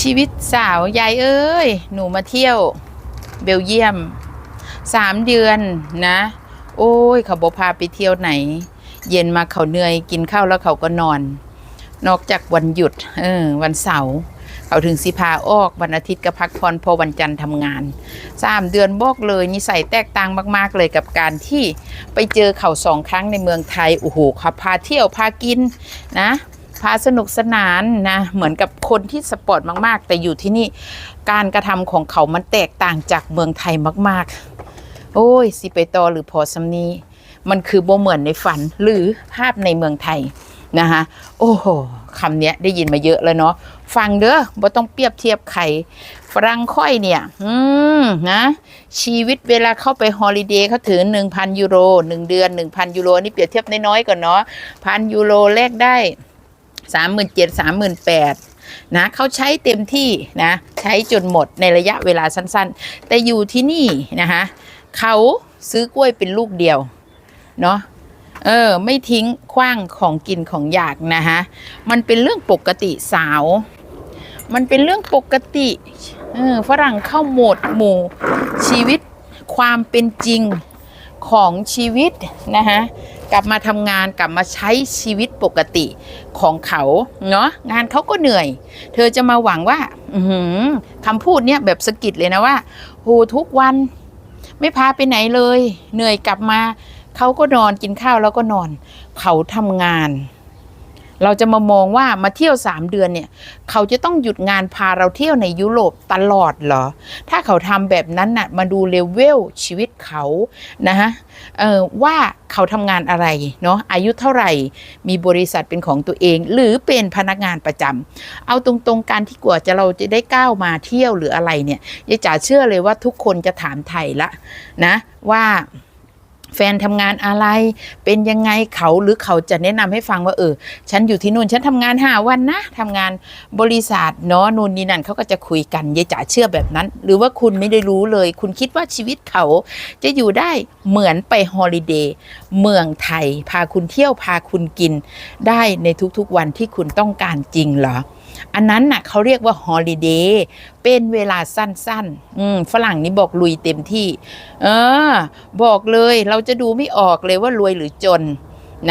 ชีวิตสาวยายเอ้ย หนูมาเที่ยว เบลเยียมสามเดือนนะ โอ้ยเขาบอกพาไปเที่ยวไหน เย็นมาเขาเหนื่อยกินข้าวแล้วเขาก็นอน นอกจากวันหยุด เออ วันเสาร์เขาถึงสิพาออกวันอาทิตย์ก็พักผ่อนพอวันจันทร์ทำงานสามเดือนบอกเลยนิสัยแตกต่างมาก ๆ เลยกับการที่ไปเจอเขาสองครั้งในเมืองไทยโอ้โหเขาพาเที่ยวพากินนะ พาสนุกสนานนะเหมือนกับคนที่สปอร์ตมาก ๆ แต่อยู่ที่นี่การกระทำของเขามันแตกต่างจากเมืองไทยมาก ๆ โอ้ยสิไปต่อหรือพอสำนีมันคือโบเหมือนในฝันหรือภาพในเมืองไทยนะคะโอ้โหคำนี้ได้ยินมาเยอะแล้วเนาะฟังเด้อบ่ต้องเปรียบเทียบใครฝรั่งค่อยเนี่ย อืมนะชีวิตเวลาเข้าไปฮอลิเดย์เขาถือ1,000ยูโร1เดือน1,000ยูโรนี่เปรียบเทียบน้อยๆก่อนเนาะพันยูโรแลกได้ สามหมื่นเจ็ดสามหมื่นแปดนะเขาใช้เต็มที่นะใช้จนหมดในระยะเวลาสั้นๆ แต่อยู่ที่นี่นะคะเขาซื้อกล้วยเป็นลูกเดียวเนาะเออไม่ทิ้งขว้างของกินของอยากนะคะมันเป็นเรื่องปกติสาว มันเป็นเรื่องปกติเออฝรั่งเข้าโหมดหมู่ชีวิตความเป็นจริงของชีวิตนะคะ กลับมาทำงานกลับมาใช้ชีวิตปกติของเขาเนาะงานเขาก็เหนื่อย เธอจะมาหวังว่าอือหือคำพูดเนี่ยแบบสะกิดเลยนะว่าโหทุกวัน ไม่พาไปไหนเลย เหนื่อยกลับมา เขาก็นอนกินข้าวแล้วก็นอน เขาทำงาน เราจะมามองว่ามาเที่ยวสามเดือนเนี่ย เขาจะต้องหยุดงานพาเราเที่ยวในยุโรปตลอดเหรอ ถ้าเขาทำแบบนั้นน่ะมาดูเลเวลชีวิตเขานะฮะว่าเขาทำงานอะไรเนาะอายุเท่าไหร่ มีบริษัทเป็นของตัวเอง หรือเป็นพนักงานประจำเอาตรงๆการที่กว่าจะเราจะได้ก้าวมาเที่ยวหรืออะไรเนี่ยยายจ๋าเชื่อเลยว่าทุกคนจะถามไทยละนะว่า แฟนทำงานอะไร เป็นยังไงเขาหรือเขาจะแนะนำให้ฟังว่าเออ ฉันอยู่ที่นู่นฉันทำงานห้าวันนะทำงานบริษัทเนาะนู่นนี่นั่นเขาก็จะคุยกันยายจ๋าเชื่อแบบนั้น หรือว่าคุณไม่ได้รู้เลย คุณคิดว่าชีวิตเขาจะอยู่ได้เหมือนไปฮอลิเดย์เมืองไทย พาคุณเที่ยวพาคุณกิน ได้ในทุกๆวันที่คุณต้องการจริงเหรอ อันนั้นน่ะเขาเรียกว่าฮอลิเดย์เป็นเวลาสั้นๆ อืมฝรั่งนี่บอกลุยเต็มที่ เออ บอกเลยเราจะดูไม่ออกเลยว่ารวยหรือจน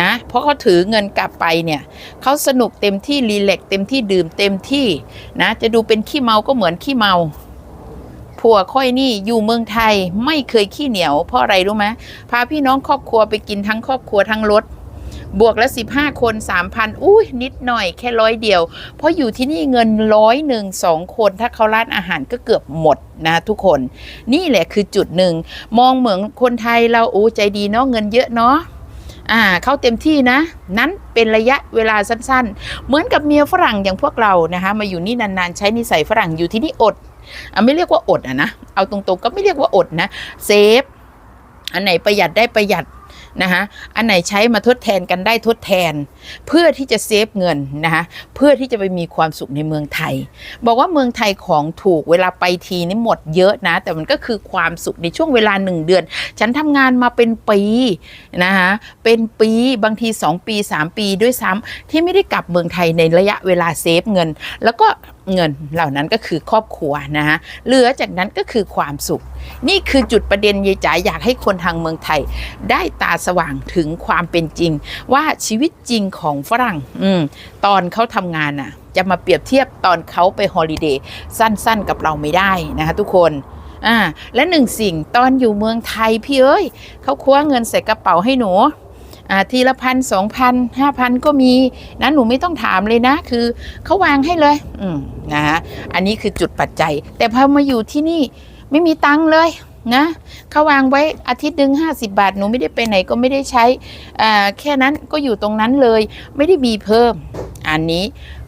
นะ เพราะเขาถือเงินกลับไปเนี่ยเขาสนุกเต็มที่รีแลกเต็มที่ดื่มเต็มที่นะ จะดูเป็นขี้เมาก็เหมือนขี้เมาผัวค่อยนี่อยู่เมืองไทยไม่เคยขี้เหนียวเพราะอะไรรู้ไหมพาพี่น้องครอบครัวไปกินทั้งครอบครัวทั้งรถ บวกล้ว15 คน 3,000 อุ้ยนิดหน่อยแค่ร้อยเดียว เพราะอยู่ที่นี่เงินร้อยหนึ่งสองคน ถ้าเขาร้านอาหารก็เกือบหมดนะทุกคน นี่แหละคือจุดหนึ่ง มองเหมือนคนไทยเราโอ้ใจดีเนาะเงินเยอะเนาะอ่าเข้าเต็มที่นะ นั้นเป็นระยะเวลาสั้นๆ เหมือนกับเมียฝรั่งอย่างพวกเรานะคะมาอยู่นี่นานๆ ใช้นิสัยฝรั่งอยู่ที่นี่อดอะไม่เรียกว่าอดอะนะเอาตรงๆก็ไม่เรียกว่าอดนะเซฟอันไหนประหยัดได้ประหยัด นะคะอันไหนใช้มาทดแทนกันได้ทดแทน เพื่อที่จะเซฟเงินนะคะเพื่อที่จะไปมีความสุขในเมืองไทย บอกว่าเมืองไทยของถูกเวลาไปทีนี่หมดเยอะนะ แต่มันก็คือความสุขในช่วงเวลาหนึ่งเดือน ฉันทำงานมาเป็นปีนะคะเป็นปีบางที 2 ปี 3 ปีด้วยซ้ำที่ไม่ได้กลับเมืองไทยในระยะเวลาเซฟเงิน แล้วก็เงินเหล่านั้นก็คือครอบครัวนะคะเหลือจากนั้นก็คือความสุข นี่คือจุดประเด็นยายจ๋าอยากให้คนทางเมืองไทย ได้ตาสว่างถึงความเป็นจริง ว่าชีวิตจริงของฝรั่งอืมตอนเขาทำงานน่ะ จะมาเปรียบเทียบตอนเขาไปฮอลิเดย์สั้นๆกับเราไม่ได้นะคะทุกคนอ่าและหนึ่งสิ่งตอนอยู่เมืองไทยพี่เอ้ยเขาคว้าเงินใส่กระเป๋าให้หนู ทีละพันสองพันห้าพันก็มีนะหนูไม่ต้องถามเลยนะ คือเขาวางให้เลย อืมนะคะอันนี้คือจุดปัจจัย แต่พอมาอยู่ที่นี่ไม่มีตังค์เลยนะเขาวางไว้อาทิตย์หนึ่งห้าสิบาท หนูไม่ได้ไปไหนก็ไม่ได้ใช้อ่าแค่นั้นก็อยู่ตรงนั้นเลย ไม่ได้มีเพิ่ม อันนี้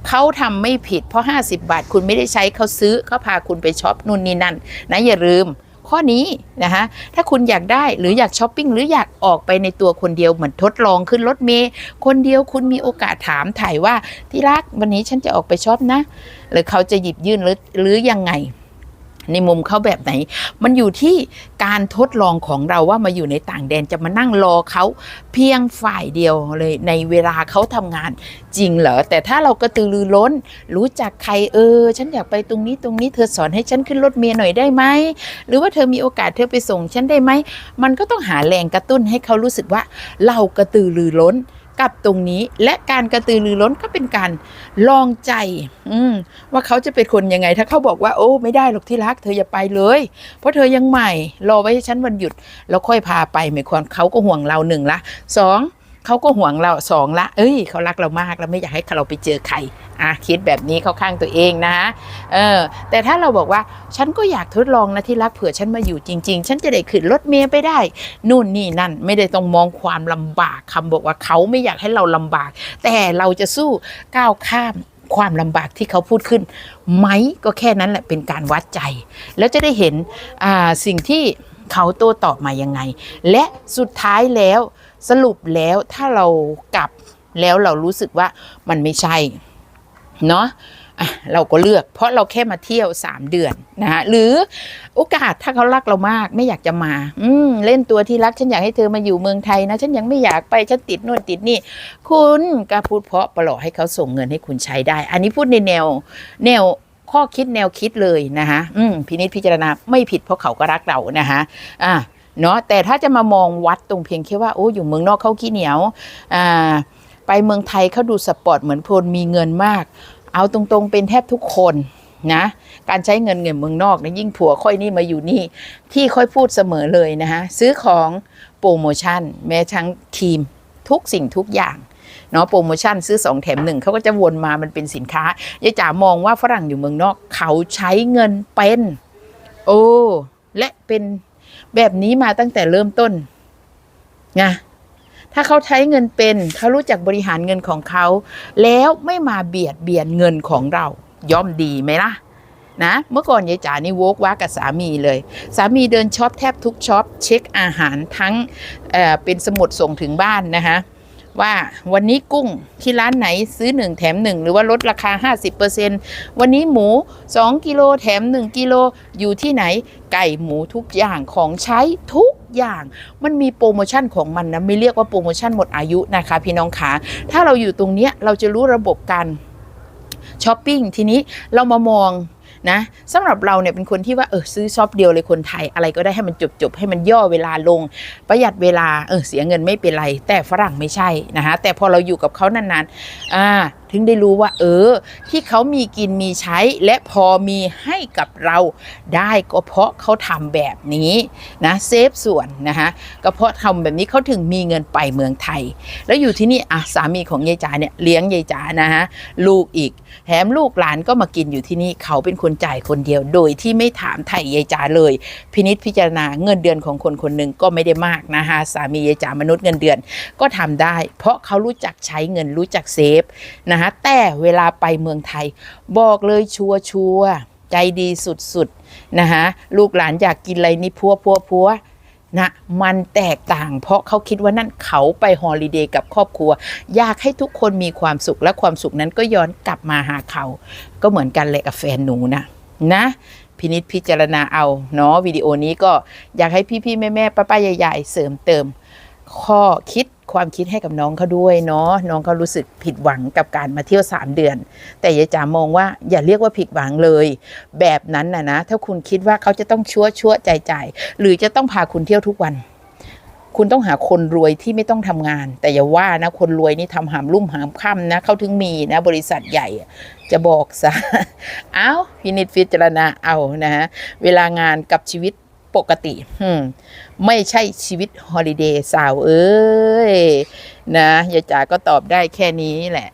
เขาทำไม่ผิดเพราะ 50 บาท คุณไม่ได้ใช้เขาซื้อเขาพาคุณไปช็อปนู่นนี่นั่นนะอย่าลืม ข้อนี้นะคะถ้าคุณอยากได้หรืออยากช้อปปิ้งหรืออยากออกไปในตัวคนเดียวเหมือนทดลองขึ้นรถเมย์คนเดียวคุณมีโอกาสถามถ่ายว่าที่รักวันนี้ฉันจะออกไปช้อปนะ หรือเขาจะหยิบยื่นหรือหรือยังไง ในมุมเขาแบบไหน มันอยู่ที่การทดลองของเราว่ามาอยู่ในต่างแดนจะมานั่งรอเขาเพียงฝ่ายเดียวเลยในเวลาเขาทำงานจริงเหรอ แต่ถ้าเรากระตือรือร้น รู้จักใครเออ ฉันอยากไปตรงนี้ตรงนี้เธอสอนให้ฉันขึ้นรถเมล์หน่อยได้ไหม หรือว่าเธอมีโอกาสเธอไปส่งฉันได้ไหม มันก็ต้องหาแรงกระตุ้นให้เขารู้สึกว่าเรากระตือรือร้น กับตรงนี้และการกระตือรือร้นก็เป็นการลองใจ อืว่าเขาจะเป็นคนยังไง ถ้าเขาบอกว่าโอ้ไม่ได้หรอกที่รัก เธออย่าไปเลย เพราะเธอยังใหม่ รอไว้ให้ฉันวันหยุด แล้วค่อยพาไปไม่ควรเขาก็ห่วงเราหนึ่งละสอง เขาก็ห่วงเราสองละเอ้ยเขารักเรามากแล้วไม่อยากให้เราไปเจอใครอะคิดแบบนี้เข้าข้างตัวเองนะเออแต่ถ้าเราบอกว่าฉันก็อยากทดลองนะที่รักเผื่อฉันมาอยู่จริง ๆ ฉันจะได้ขึ้นรถเมล์ไปได้ นู่นนี่นั่นไม่ได้ต้องมองความลำบากคำบอกว่าเขาไม่อยากให้เราลำบาก แต่เราจะสู้ก้าวข้ามความลำบากที่เขาพูดขึ้น ไหมก็แค่นั้นแหละเป็นการวัดใจ แล้วจะได้เห็นอ่าสิ่งที่เขาโต้ตอบมายังไง และสุดท้ายแล้วสรุปแล้วถ้าเรากลับแล้วเรารู้สึกว่ามันไม่ใช่ เนาะะเราก็เลือก เพราะเราแค่มาเที่ยว 3 เดือนนะฮะหรือโอกาสถ้าเขารักเรามากไม่อยากจะมา อืมเล่นตัวที่รักฉันอยากให้เธอมาอยู่เมืองไทยนะ ฉันยังไม่อยากไปฉันติดนู่นติดนี่ คุณก็พูดเพราะปลอให้เขาส่งเงินให้คุณใช้ได้ อันนี้พูดในแนว แนวข้อคิดแนวคิดเลยนะคะอืมพินิจพิจารณาไม่ผิดเพราะเขาก็รักเรานะคะอะ เนาะแต่ถ้าจะมามองวัดตรงเพียงแค่ว่าโอ้อยู่เมืองนอกเขาขี้เหนียวอ่าไปเมืองไทยเขาดูสปอร์ตเหมือนพลมีเงินมาก เอาตรงๆเป็นแทบทุกคนนะการใช้เงินเงินเมืองนอกนะยิ่งผัวค่อยนี่มาอยู่นี่ ที่ค่อยพูดเสมอเลยนะคะซื้อของโปรโมชั่น แม้ทั้งครีมทุกสิ่งทุกอย่างเนาะโปรโมชั่นซื้อ 2 แถมหนึ่งเขาก็จะวนมามันเป็นสินค้ายายจ๋ามองว่าฝรั่งอยู่เมืองนอก เขาใช้เงินเป็น โอ้และเป็น แบบนี้มาตั้งแต่เริ่มต้นไงถ้าเขาใช้เงินเป็นเขารู้จักบริหารเงินของเขา แล้วไม่มาเบียดเบียนเงินของเรา ย่อมดีไหมล่ะนะเมื่อก่อนยายจ๋านี่โวกว่ากับสามีเลย สามีเดินช็อปแทบทุกช็อปเช็คอาหารทั้งเเป็นสมุดส่งถึงบ้านนะคะ ว่าวันนี้กุ้งที่ร้านไหนซื้อ 1 แถม 1 หรือว่าลดราคา 50%วันนี้หมู 2 กิโลแถม 1 กิโลอยู่ที่ไหนไก่หมูทุกอย่างของใช้ทุกอย่าง มันมีโปรโมชั่นของมันนะไม่เรียกว่าโปรโมชั่นหมดอายุนะคะ พี่น้องขาถ้าเราอยู่ตรงเนี้ยเราจะรู้ระบบการช้อปปิ้งทีนี้เรามามอง นะสำหรับเราเนี่ยเป็นคนที่ว่าเออซื้อช็อปเดียวเลยคนไทยอะไรก็ได้ให้มันจบๆให้มันย่อเวลาลง ประหยัดเวลาเออเสียเงินไม่เป็นไร แต่ฝรั่งไม่ใช่นะคะแต่พอเราอยู่กับเขานานๆอ่าถึงได้รู้ว่า เออ ที่เขามีกินมีใช้ และพอมีให้กับเราได้ก็เพราะเขาทำแบบนี้นะเซฟส่วนนะคะก็เพราะทำแบบนี้เขาถึงมีเงินไปเมืองไทย แล้วอยู่ที่นี่อะสามีของยายจ๋าเนี่ยเลี้ยงยายจ๋านะฮะลูกอีกแถมลูกหลานก็มากินอยู่ที่นี่เขาเป็นคนจ่ายคนเดียว โดยที่ไม่ถามไถ่ยายจ๋าเลย พินิษพิจารณาเงินเดือนของคนคนหนึ่งก็ไม่ได้มากนะคะสามียายจ๋ามนุษย์เงินเดือนก็ทำได้ เพราะเขารู้จักใช้เงินรู้จักเซฟนะคะแต่เวลาไปเมืองไทย บอกเลยชัวร์ชัวใจดีสุดๆนะคะลูกหลานอยากกินอะไรนี่พัวพัวพัวนะมันแตกต่างเพราะเขาคิดว่านั่นเขาไปฮอลิเดย์กับครอบครัว อยากให้ทุกคนมีความสุขและความสุขนั้นก็ย้อนกลับมาหาเขา ก็เหมือนกันเลยกับแฟนหนูนะนะพินิษพิจารณาเอาเนาะวิดีโอนี้ก็อยากให้พี่ๆแม่ๆป้าๆใหญ่ ๆ เสริมเติม ข้อคิด ความคิดให้กับน้องเขาด้วยเนาะน้องเขารู้สึกผิดหวังกับการมาเที่ยว 3 เดือน แต่ยายจ๋ามองว่าอย่าเรียกว่าผิดหวังเลย แบบนั้นนะนะถ้าคุณคิดว่าเขาจะต้องชั่วชั่วใจใจหรือจะต้องพาคุณเที่ยวทุกวัน คุณต้องหาคนรวยที่ไม่ต้องทำงาน แต่อย่าว่านะคนรวยนี่ทำหามรุ่มหามค่ำนะเขาถึงมีนะ บริษัทใหญ่จะบอกซะเอาพินิจพิจารณาเอานะฮะเวลางานกับชีวิต ปกติไม่ใช่ชีวิตฮอลิเดย์สาวเอ้ยนะยายจ๋าก็ตอบได้แค่นี้แหละ